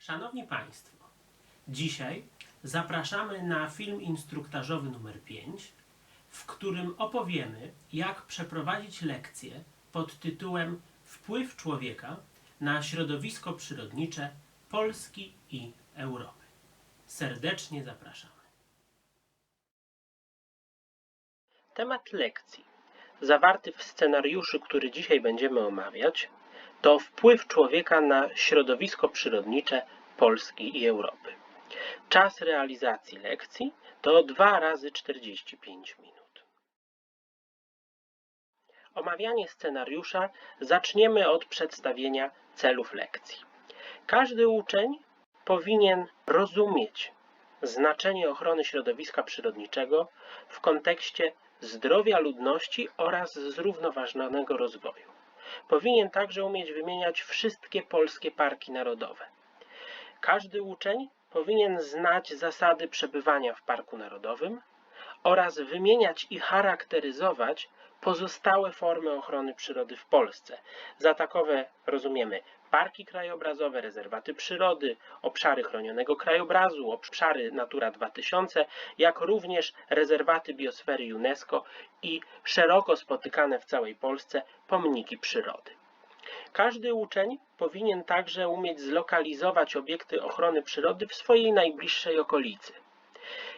Szanowni Państwo, dzisiaj zapraszamy na film instruktażowy numer 5, w którym opowiemy, jak przeprowadzić lekcję pod tytułem Wpływ człowieka na środowisko przyrodnicze Polski i Europy. Serdecznie zapraszamy. Temat lekcji, zawarty w scenariuszu, który dzisiaj będziemy omawiać, to wpływ człowieka na środowisko przyrodnicze Polski i Europy. Czas realizacji lekcji to 2 razy 45 minut. Omawianie scenariusza zaczniemy od przedstawienia celów lekcji. Każdy uczeń powinien rozumieć znaczenie ochrony środowiska przyrodniczego w kontekście zdrowia ludności oraz zrównoważonego rozwoju. Powinien także umieć wymieniać wszystkie polskie parki narodowe. Każdy uczeń powinien znać zasady przebywania w parku narodowym oraz wymieniać i charakteryzować pozostałe formy ochrony przyrody w Polsce. Za takowe rozumiemy parki krajobrazowe, rezerwaty przyrody, obszary chronionego krajobrazu, obszary Natura 2000, jak również rezerwaty biosfery UNESCO i szeroko spotykane w całej Polsce pomniki przyrody. Każdy uczeń powinien także umieć zlokalizować obiekty ochrony przyrody w swojej najbliższej okolicy,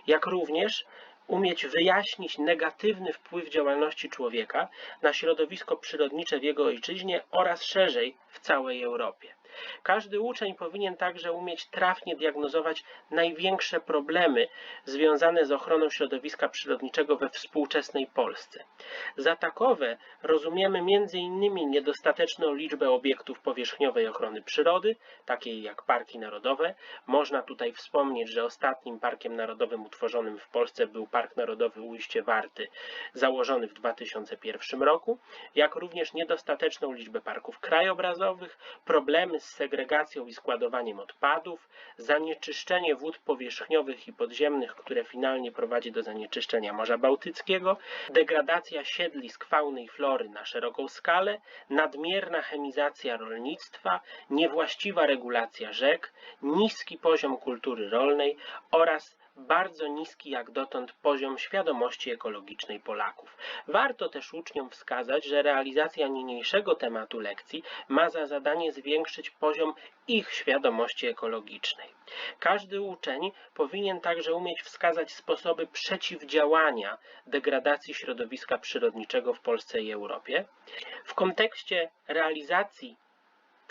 jak również umieć wyjaśnić negatywny wpływ działalności człowieka na środowisko przyrodnicze w jego ojczyźnie oraz szerzej w całej Europie. Każdy uczeń powinien także umieć trafnie diagnozować największe problemy związane z ochroną środowiska przyrodniczego we współczesnej Polsce. Za takowe rozumiemy m.in. niedostateczną liczbę obiektów powierzchniowej ochrony przyrody, takiej jak parki narodowe. Można tutaj wspomnieć, że ostatnim parkiem narodowym utworzonym w Polsce był Park Narodowy Ujście Warty, założony w 2001 roku, jak również niedostateczną liczbę parków krajobrazowych, problemy z segregacją i składowaniem odpadów, zanieczyszczenie wód powierzchniowych i podziemnych, które finalnie prowadzi do zanieczyszczenia Morza Bałtyckiego, degradacja siedlisk fauny i flory na szeroką skalę, nadmierna chemizacja rolnictwa, niewłaściwa regulacja rzek, niski poziom kultury rolnej oraz bardzo niski jak dotąd poziom świadomości ekologicznej Polaków. Warto też uczniom wskazać, że realizacja niniejszego tematu lekcji ma za zadanie zwiększyć poziom ich świadomości ekologicznej. Każdy uczeń powinien także umieć wskazać sposoby przeciwdziałania degradacji środowiska przyrodniczego w Polsce i Europie. W kontekście realizacji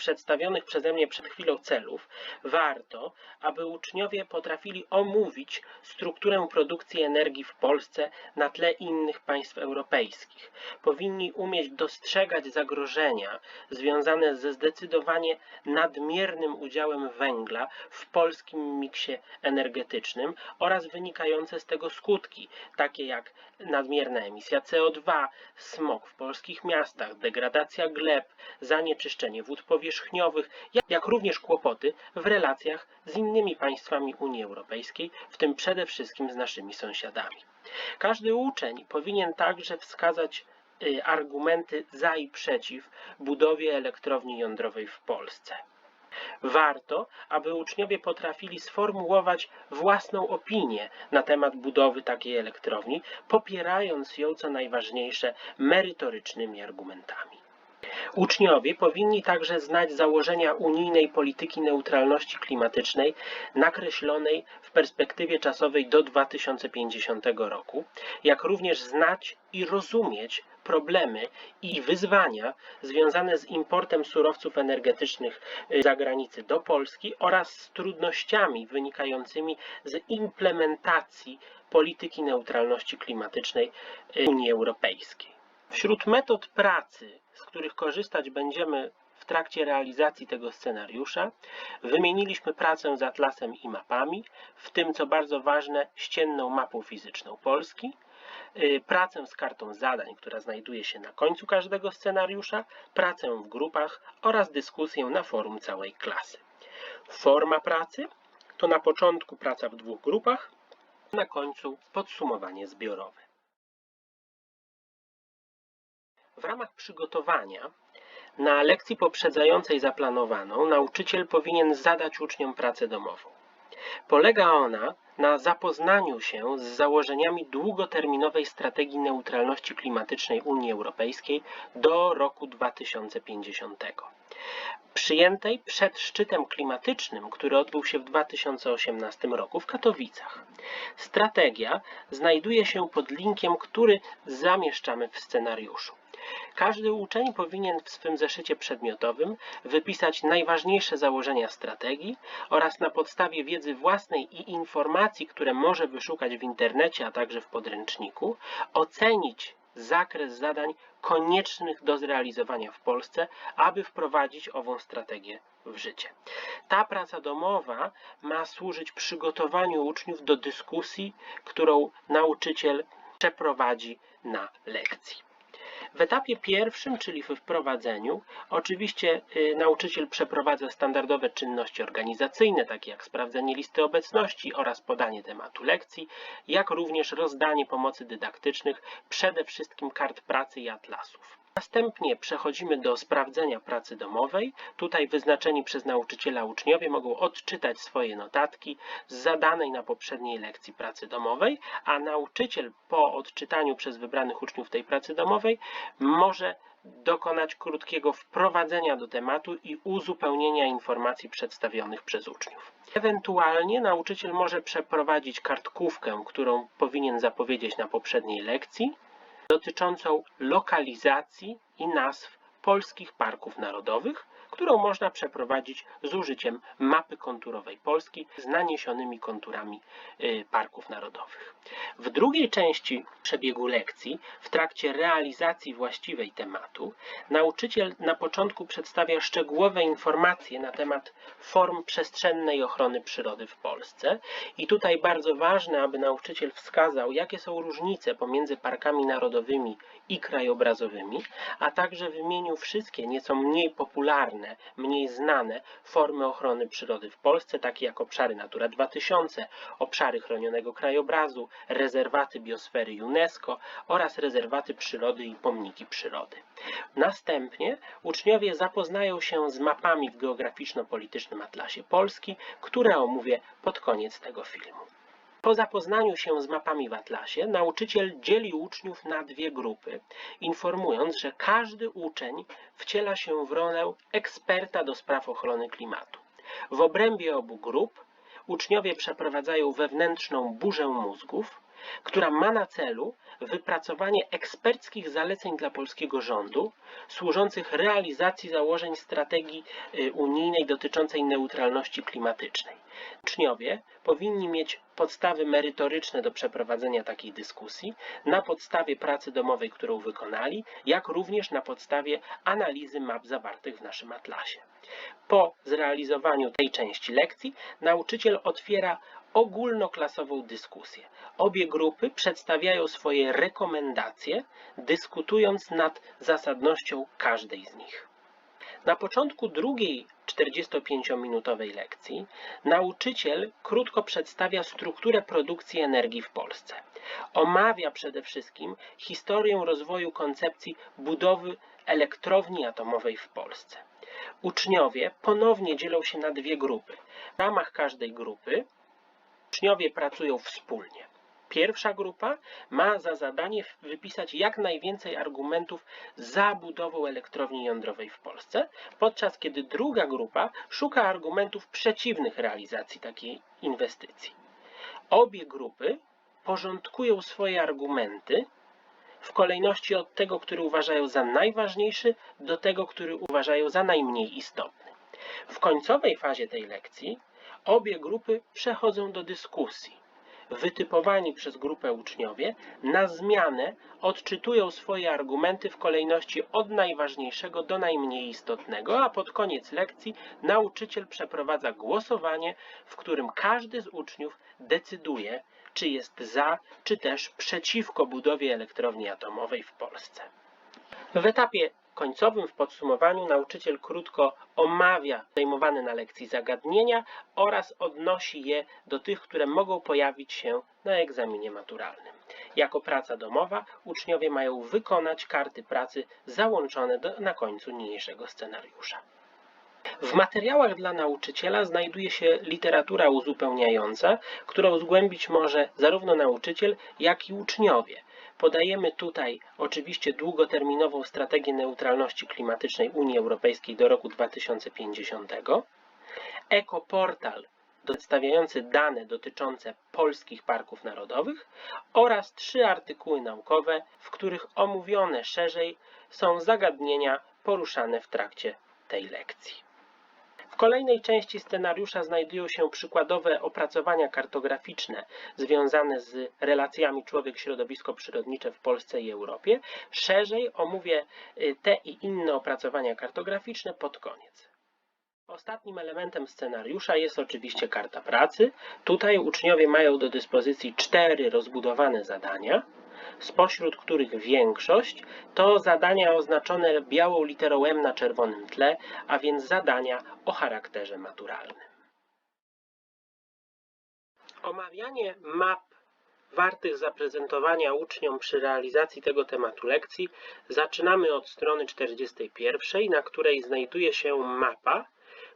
przedstawionych przeze mnie przed chwilą celów, warto, aby uczniowie potrafili omówić strukturę produkcji energii w Polsce na tle innych państw europejskich. Powinni umieć dostrzegać zagrożenia związane ze zdecydowanie nadmiernym udziałem węgla w polskim miksie energetycznym oraz wynikające z tego skutki, takie jak nadmierna emisja CO2, smog w polskich miastach, degradacja gleb, zanieczyszczenie wód powierzchniowych, jak- również kłopoty w relacjach z innymi państwami Unii Europejskiej, w tym przede wszystkim z naszymi sąsiadami. Każdy uczeń powinien także wskazać y, argumenty za i przeciw budowie elektrowni jądrowej w Polsce. Warto, aby uczniowie potrafili sformułować własną opinię na temat budowy takiej elektrowni, popierając ją, co najważniejsze, merytorycznymi argumentami. Uczniowie powinni także znać założenia unijnej polityki neutralności klimatycznej nakreślonej w perspektywie czasowej do 2050 roku, jak również znać i rozumieć problemy i wyzwania związane z importem surowców energetycznych y, z zagranicy do Polski oraz z trudnościami wynikającymi z implementacji polityki neutralności klimatycznej y, Unii Europejskiej. Wśród metod pracy, z których korzystać będziemy w trakcie realizacji tego scenariusza, wymieniliśmy pracę z atlasem i mapami, w tym co bardzo ważne, ścienną mapą fizyczną Polski, y, pracę z kartą zadań, która znajduje się na końcu każdego scenariusza, pracę w grupach oraz dyskusję na forum całej klasy. Forma pracy to na początku praca w dwóch grupach, na końcu podsumowanie zbiorowe. W ramach przygotowania Na lekcji poprzedzającej zaplanowaną nauczyciel powinien zadać uczniom pracę domową. Polega ona na zapoznaniu się z założeniami długoterminowej strategii neutralności klimatycznej Unii Europejskiej do roku 2050. Przyjętej przed szczytem klimatycznym, który odbył się w 2018 roku w Katowicach. Strategia znajduje się pod linkiem, który zamieszczamy w scenariuszu. Każdy uczeń powinien w swym zeszycie przedmiotowym wypisać najważniejsze założenia strategii oraz na podstawie wiedzy własnej i informacji, które może wyszukać w internecie, a także w podręczniku, ocenić zakres zadań koniecznych do zrealizowania w Polsce, aby wprowadzić ową strategię w życie. Ta praca domowa ma służyć przygotowaniu uczniów do dyskusji, którą nauczyciel przeprowadzi na lekcji. W etapie pierwszym, czyli w wprowadzeniu, oczywiście y, nauczyciel przeprowadza standardowe czynności organizacyjne, takie jak sprawdzenie listy obecności oraz podanie tematu lekcji, jak również rozdanie pomocy dydaktycznych, przede wszystkim kart pracy i atlasów. Następnie przechodzimy do sprawdzenia pracy domowej. Tutaj wyznaczeni przez nauczyciela uczniowie mogą odczytać swoje notatki z zadanej na poprzedniej lekcji pracy domowej, a nauczyciel po odczytaniu przez wybranych uczniów tej pracy domowej może dokonać krótkiego wprowadzenia do tematu i uzupełnienia informacji przedstawionych przez uczniów. Ewentualnie nauczyciel może przeprowadzić kartkówkę, którą powinien zapowiedzieć na poprzedniej lekcji, dotyczącą lokalizacji i nazw polskich parków narodowych, którą można przeprowadzić z użyciem mapy konturowej Polski z naniesionymi konturami y, parków narodowych. W drugiej części przebiegu lekcji, w trakcie realizacji właściwej tematu, nauczyciel na początku przedstawia szczegółowe informacje na temat form przestrzennej ochrony przyrody w Polsce. I tutaj bardzo ważne, aby nauczyciel wskazał, jakie są różnice pomiędzy parkami narodowymi i krajobrazowymi, a także wymienił wszystkie nieco mniej popularne, mniej znane formy ochrony przyrody w Polsce, takie jak obszary Natura 2000, obszary chronionego krajobrazu, rezerwaty biosfery UNESCO oraz rezerwaty przyrody i pomniki przyrody. Następnie uczniowie zapoznają się z mapami w geograficzno-politycznym Atlasie Polski, które omówię pod koniec tego filmu. Po zapoznaniu się z mapami w atlasie, nauczyciel dzieli uczniów na dwie grupy, informując, że każdy uczeń wciela się w rolę eksperta do spraw ochrony klimatu. W obrębie obu grup uczniowie przeprowadzają wewnętrzną burzę mózgów, która ma na celu wypracowanie eksperckich zaleceń dla polskiego rządu, służących realizacji założeń strategii y, unijnej dotyczącej neutralności klimatycznej. Uczniowie powinni mieć podstawy merytoryczne do przeprowadzenia takiej dyskusji na podstawie pracy domowej, którą wykonali, jak również na podstawie analizy map zawartych w naszym atlasie. Po zrealizowaniu tej części lekcji nauczyciel otwiera ogólnoklasową dyskusję. Obie grupy przedstawiają swoje rekomendacje, dyskutując nad zasadnością każdej z nich. Na początku drugiej 45-minutowej lekcji nauczyciel krótko przedstawia strukturę produkcji energii w Polsce. Omawia przede wszystkim historię rozwoju koncepcji budowy elektrowni atomowej w Polsce. Uczniowie ponownie dzielą się na dwie grupy. W ramach każdej grupy uczniowie pracują wspólnie. Pierwsza grupa ma za zadanie wypisać jak najwięcej argumentów za budową elektrowni jądrowej w Polsce, podczas kiedy druga grupa szuka argumentów przeciwnych realizacji takiej inwestycji. Obie grupy porządkują swoje argumenty w kolejności od tego, który uważają za najważniejszy, do tego, który uważają za najmniej istotny. W końcowej fazie tej lekcji obie grupy przechodzą do dyskusji wytypowani przez grupę uczniowie, na zmianę odczytują swoje argumenty w kolejności od najważniejszego do najmniej istotnego, a pod koniec lekcji nauczyciel przeprowadza głosowanie, w którym każdy z uczniów decyduje, czy jest za, czy też przeciwko budowie elektrowni atomowej w Polsce. W etapie końcowym, w podsumowaniu, nauczyciel krótko omawia zajmowane na lekcji zagadnienia oraz odnosi je do tych, które mogą pojawić się na egzaminie maturalnym. Jako praca domowa uczniowie mają wykonać karty pracy załączone do, na końcu niniejszego scenariusza. W materiałach dla nauczyciela znajduje się literatura uzupełniająca, którą zgłębić może zarówno nauczyciel, jak i uczniowie. Podajemy tutaj oczywiście długoterminową strategię neutralności klimatycznej Unii Europejskiej do roku 2050, ekoportal przedstawiający dane dotyczące polskich parków narodowych oraz trzy artykuły naukowe, w których omówione szerzej są zagadnienia poruszane w trakcie tej lekcji. W kolejnej części scenariusza znajdują się przykładowe opracowania kartograficzne związane z relacjami człowiek-środowisko przyrodnicze w Polsce i Europie. Szerzej omówię y, te i inne opracowania kartograficzne pod koniec. Ostatnim elementem scenariusza jest oczywiście karta pracy. Tutaj uczniowie mają do dyspozycji cztery rozbudowane zadania, spośród których większość to zadania oznaczone białą literą M na czerwonym tle, a więc zadania o charakterze maturalnym. Omawianie map wartych zaprezentowania uczniom przy realizacji tego tematu lekcji zaczynamy od strony 41, na której znajduje się mapa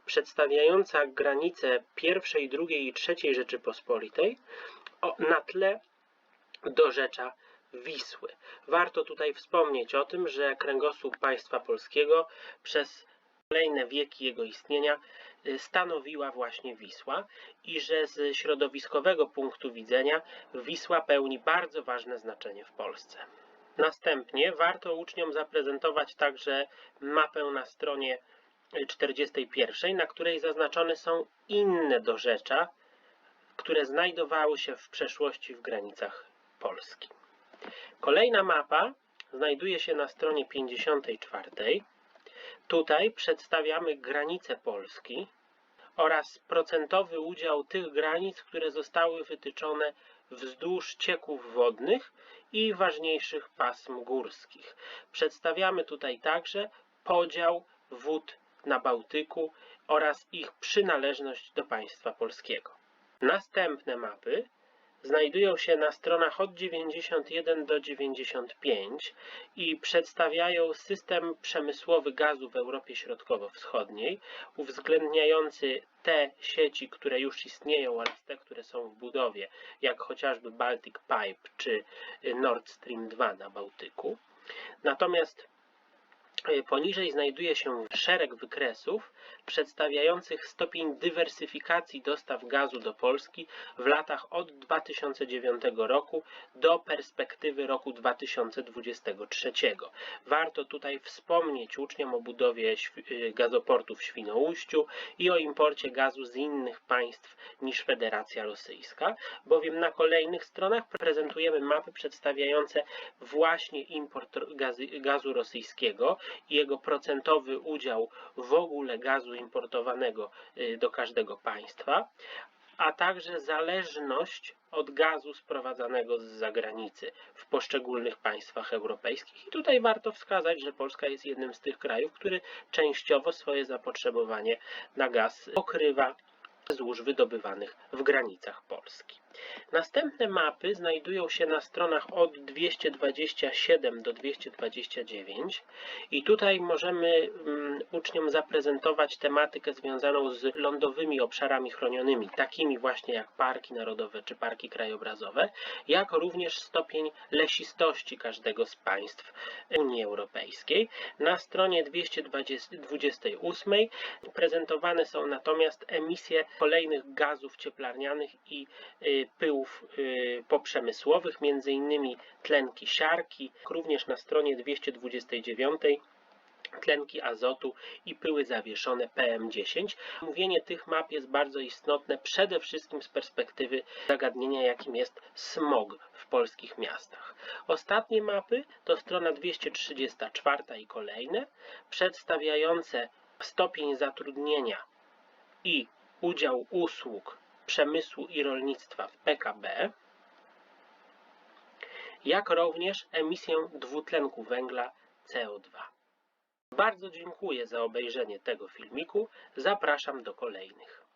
przedstawiająca granice pierwszej, drugiej i trzeciej Rzeczypospolitej na tle dorzecza Wisły. Warto tutaj wspomnieć o tym, że kręgosłup państwa polskiego przez kolejne wieki jego istnienia y, stanowiła właśnie Wisła i że z środowiskowego punktu widzenia Wisła pełni bardzo ważne znaczenie w Polsce. Następnie warto uczniom zaprezentować także mapę na stronie 41, na której zaznaczone są inne dorzecza, które znajdowały się w przeszłości w granicach Polski. Kolejna mapa znajduje się na stronie 54. Tutaj przedstawiamy granice Polski oraz procentowy udział tych granic, które zostały wytyczone wzdłuż cieków wodnych i ważniejszych pasm górskich. Przedstawiamy tutaj także podział wód na Bałtyku oraz ich przynależność do państwa polskiego. Następne mapy znajdują się na stronach od 91 do 95 i przedstawiają system przemysłowy gazu w Europie Środkowo-Wschodniej, uwzględniający te sieci, które już istnieją oraz te, które są w budowie, jak chociażby Baltic Pipe czy Nord Stream 2 na Bałtyku. Natomiast poniżej znajduje się szereg wykresów przedstawiających stopień dywersyfikacji dostaw gazu do Polski w latach od 2009 roku do perspektywy roku 2023. Warto tutaj wspomnieć uczniom o budowie e, gazoportu w Świnoujściu i o imporcie gazu z innych państw niż Federacja Rosyjska, bowiem na kolejnych stronach prezentujemy mapy przedstawiające właśnie import gazu rosyjskiego i jego procentowy udział w ogóle gazu importowanego y, do każdego państwa, a także zależność od gazu sprowadzanego z zagranicy w poszczególnych państwach europejskich. I tutaj warto wskazać, że Polska jest jednym z tych krajów, który częściowo swoje zapotrzebowanie na gaz pokrywa złóż wydobywanych w granicach Polski. Następne mapy znajdują się na stronach od 227 do 229 i tutaj możemy um, uczniom zaprezentować tematykę związaną z lądowymi obszarami chronionymi, takimi właśnie jak parki narodowe czy parki krajobrazowe, jak również stopień lesistości każdego z państw Unii Europejskiej. Na stronie 228 prezentowane są natomiast emisje kolejnych gazów cieplarnianych i y, pyłów y, poprzemysłowych, innymi tlenki siarki, również na stronie 229 tlenki azotu i pyły zawieszone PM10. Mówienie tych map jest bardzo istotne przede wszystkim z perspektywy zagadnienia, jakim jest smog w polskich miastach. Ostatnie mapy to strona 234 i kolejne, przedstawiające stopień zatrudnienia i udział usług przemysłu i rolnictwa w PKB, jak również emisję dwutlenku węgla CO2. Bardzo dziękuję za obejrzenie tego filmiku. Zapraszam do kolejnych.